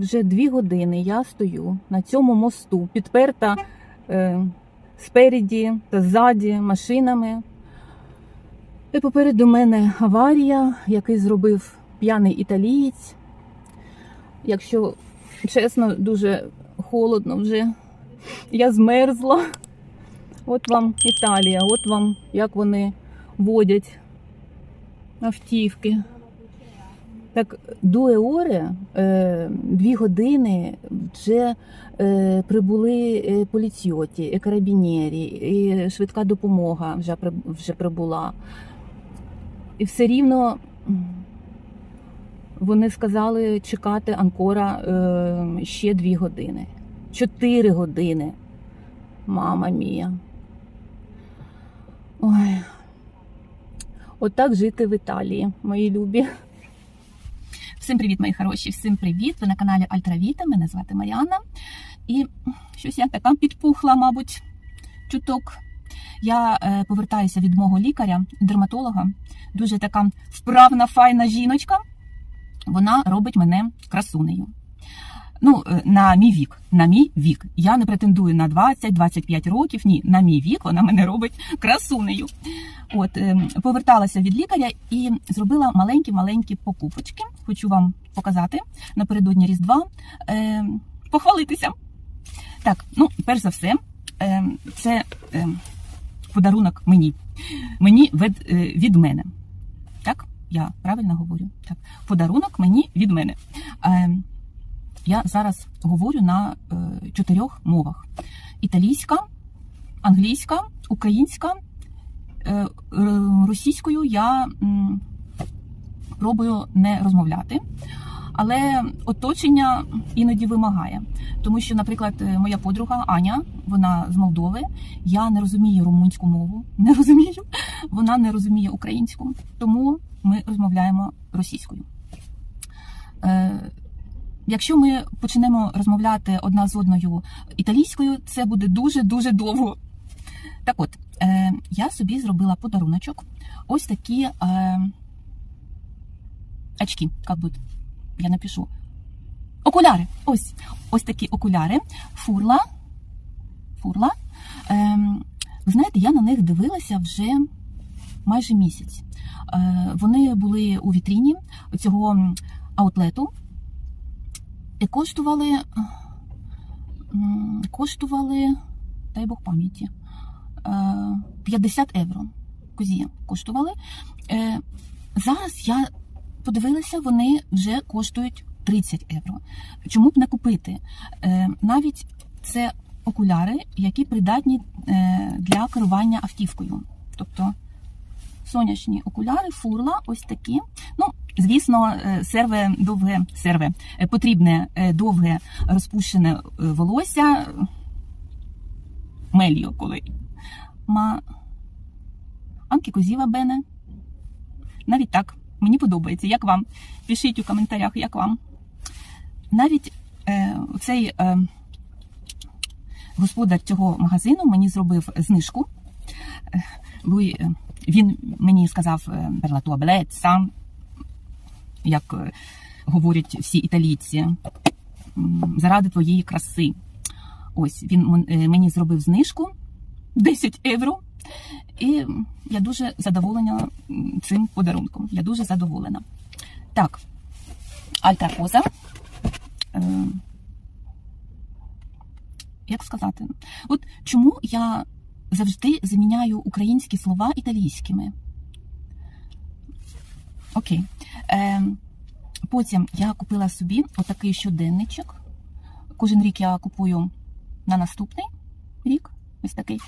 Вже дві години я стою на цьому мосту, підперта е, спереді та ззаді машинами. І попереду мене аварія, який зробив п'яний італієць. Якщо чесно, дуже холодно вже. Я змерзла. От вам Італія, от вам як вони водять автівки. Так, дуе оре, е, дві години вже е, прибули е, поліціоті, карабінєрі, і швидка допомога вже, прибула. І все рівно вони сказали чекати Анкора ще дві години. Чотири години. Мама мія. Ой. Отак жити в Італії, мої любі. Всім привіт, мої хороші! Всім привіт! Ви на каналі Альтравіта. Мене звати Маріанна. І щось я така підпухла, мабуть, чуток. Я е, повертаюся від мого лікаря, дерматолога. Дуже така вправна, файна жіночка. Вона робить мене красунею. Ну, е, на мій вік. На мій вік. Я не претендую на 20-25 років. Ні, на мій вік вона мене робить красунею. От е, поверталася від лікаря і зробила маленькі-маленькі покупочки. Хочу вам показати напередодні Різдва. Е, похвалитися. Так, ну, перш за все, е, це е, подарунок мені. Мені від, е, від мене. Так, я правильно говорю. Так, подарунок мені від мене. Е, я зараз говорю на е, чотирьох мовах: італійська, англійська, українська, е, е, російською я пробую не розмовляти. Але оточення іноді вимагає, тому що, наприклад, моя подруга Аня, вона з Молдови, я не розумію румунську мову, не розумію, вона не розуміє українську, тому ми розмовляємо російською. Е, Якщо ми почнемо розмовляти одна з одною італійською, це буде дуже дуже довго. Так от, е, я собі зробила подаруночок. Ось такі е, очки, як будь. Я напишу. Окуляри. Ось ось такі окуляри. Фурла. Фурла. Ем, ви знаєте, я на них дивилася вже майже місяць. Е, вони були у вітріні цього аутлету і коштували. Коштували, дай Бог пам'яті, е, 50 євро. Козі коштували. Е, Зараз я подивилася, вони вже коштують 30 євро. Чому б не купити? Е, Навіть це окуляри, які придатні е, для керування автівкою. Тобто сонячні окуляри, фурла, ось такі. Ну, звісно, е, серве довге серве е, потрібне е, довге розпущене волосся. Меліо коли. Ма Анкі Козіва Бене. Навіть так. Мені подобається. Як вам? Пишіть у коментарях, як вам. Навіть е, цей е, господар цього магазину мені зробив знижку. Він мені сказав е, «Per la tua bellezza», як е, говорять всі італійці, заради твоєї краси. Ось він е, мені зробив знижку 10 євро. І я дуже задоволена цим подарунком. Я дуже задоволена. Так, альтра поза. Е, як сказати? От чому я завжди заміняю українські слова італійськими? Окей. Е, потім я купила собі отакий щоденничок. Кожен рік я купую на наступний рік. Ось такий.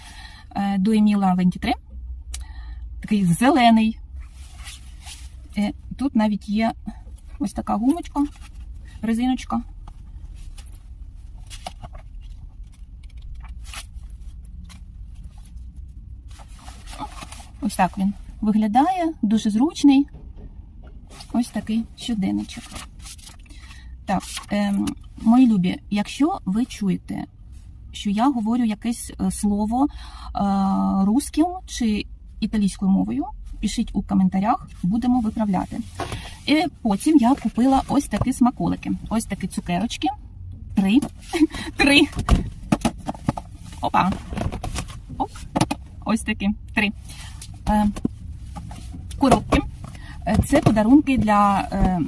Е, Дуеміла 23. Такий зелений. Е, Тут навіть є ось така гумочка, резиночка. Ось так він виглядає, дуже зручний. Ось такий щоденничок. Так, ем, мої любі, якщо ви чуєте, що я говорю якесь е, слово е, русським чи італійською мовою, пишіть у коментарях, будемо виправляти. І потім я купила ось такі смаколики. Ось такі цукерочки. Три. Три. Опа. Оп. Ось такі. Три. Е, коробки. Е, Це подарунки для е,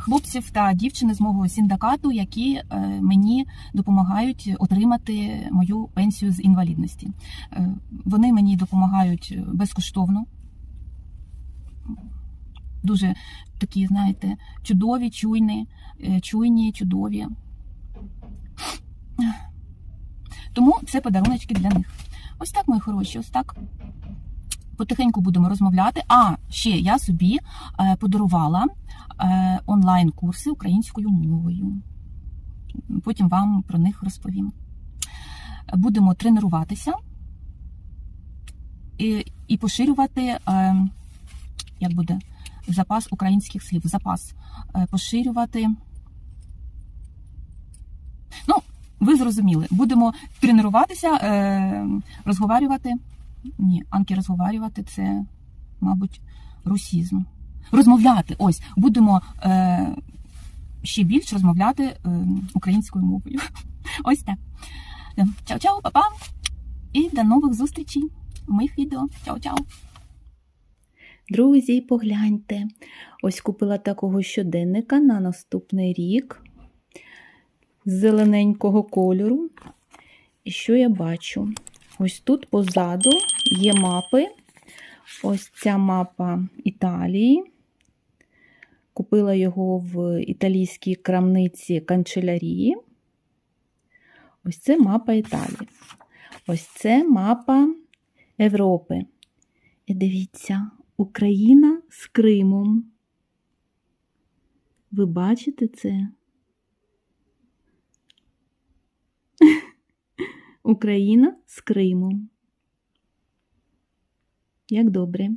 хлопців та дівчини з мого синдикату, які е, мені допомагають отримати мою пенсію з інвалідності. Вони мені допомагають безкоштовно. Дуже такі, знаєте, чудові, чуйні, чуйні, чудові. Тому це подаруночки для них. Ось так, мої хороші, ось так. Потихеньку будемо розмовляти. А ще я собі е, подарувала е, онлайн-курси українською мовою. Потім вам про них розповім. Будемо тренуватися і, і поширювати, е, як буде, запас українських слів, запас поширювати. Ну, ви зрозуміли, будемо тренуватися, розговарювати. Ні, анки розговарювати це, мабуть, русізм. Розмовляти. Ось, будемо е, ще більше розмовляти е, українською мовою. Ось так. Чао-чао, па-па! І до нових зустрічей в моїх відео. Чао-чао! Друзі, погляньте, ось купила такого щоденника на наступний рік з зелененького кольору. І що я бачу? Ось тут позаду є мапи. Ось ця мапа Італії. Купила його в італійській крамниці канцелярії. Ось це мапа Італії. Ось це мапа Європи. І дивіться, Україна з Кримом. Ви бачите це? Україна з Кримом. Як добре.